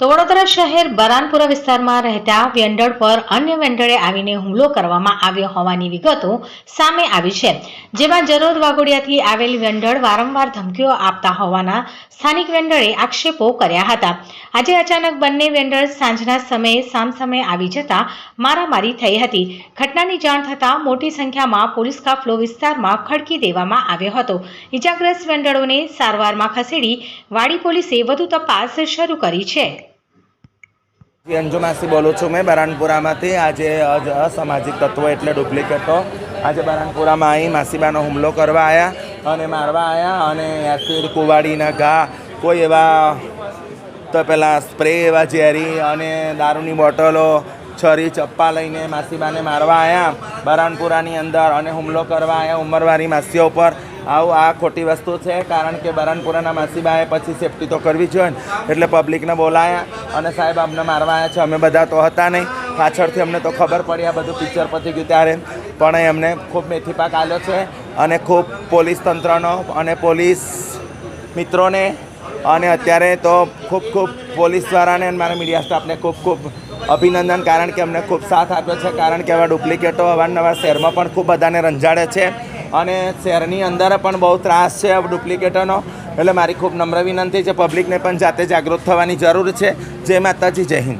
તો વડોદરા શહેર બરાનપુરા વિસ્તારમાં રહેતા વેન્ડર પર અન્ય વેન્ડરે આવીને હુમલો કરવામાં આવ્યો હોવાની વિગતો સામે આવી છે. જેમાં જરોદ વાઘોડિયાથી આવેલ વેન્ડર વારંવાર ધમકીઓ આપતા હોવાના સ્થાનિક વેન્ડરે આક્ષેપો કર્યા હતા. આજે અચાનક બંને વેન્ડર સાંજના સમયે સામસામે આવી જતા મારામારી થઈ હતી. ઘટનાની જાણ થતાં મોટી સંખ્યામાં પોલીસ કાફલો વિસ્તારમાં ખડકી દેવામાં આવ્યો હતો. ઇજાગ્રસ્ત વેન્ડરોને સારવારમાં ખસેડી વાડી પોલીસે વધુ તપાસ શરૂ કરી છે. અંજુ માસી બોલું છું મેં બરાનપુરામાંથી. આજે અસામાજિક તત્વો એટલે ડુપ્લિકેટો. આજે બરાનપુરામાં આવી માસીબાનો હુમલો કરવા આવ્યા અને મારવા આવ્યા અને એસિડ, કુવાડીના ઘા, કોઈ એવા તો પેલા સ્પ્રે એવા ઝેરી અને દારૂની બોટલો, છરી, ચપ્પા લઈને માસીબાને મારવા આવ્યા બરાનપુરાની અંદર અને હુમલો કરવા આવ્યા ઉંમરવાળી માસીઓ ઉપર. આવું આ ખોટી વસ્તુ છે, કારણ કે બરણપુરાના માસીબાએ પછી સેફટી તો કરવી જોઈએ એટલે પબ્લિકને બોલાયા અને સાહેબ અમને મારવા આવ્યા છે, અમે બધા તો હતા નહીં. પાછળથી અમને તો ખબર પડી આ બધું પિક્ચર પતી ગયું ત્યારે. પણ એમને ખૂબ મેથી પાક આવ્યો છે અને ખૂબ પોલીસ તંત્રનો અને પોલીસ મિત્રોને અને અત્યારે તો ખૂબ ખૂબ પોલીસવાળાને અને મારા મીડિયા સ્ટાફને ખૂબ ખૂબ અભિનંદન, કારણ કે અમને ખૂબ સાથ આપ્યો છે. કારણ કે આવા ડુપ્લિકેટો અવારનવાર શહેરમાં પણ ખૂબ બધાને રંજાડે છે. અને શહેરની અંદર પણ બહુ ત્રાસ છે ડુપ્લિકેટોનો. એટલે મારી ખૂબ નમ્ર વિનંતી છે પબ્લિકને પણ જાતે જાગૃત થવાની જરૂર છે. જય માતાજી, જય હિન્દ.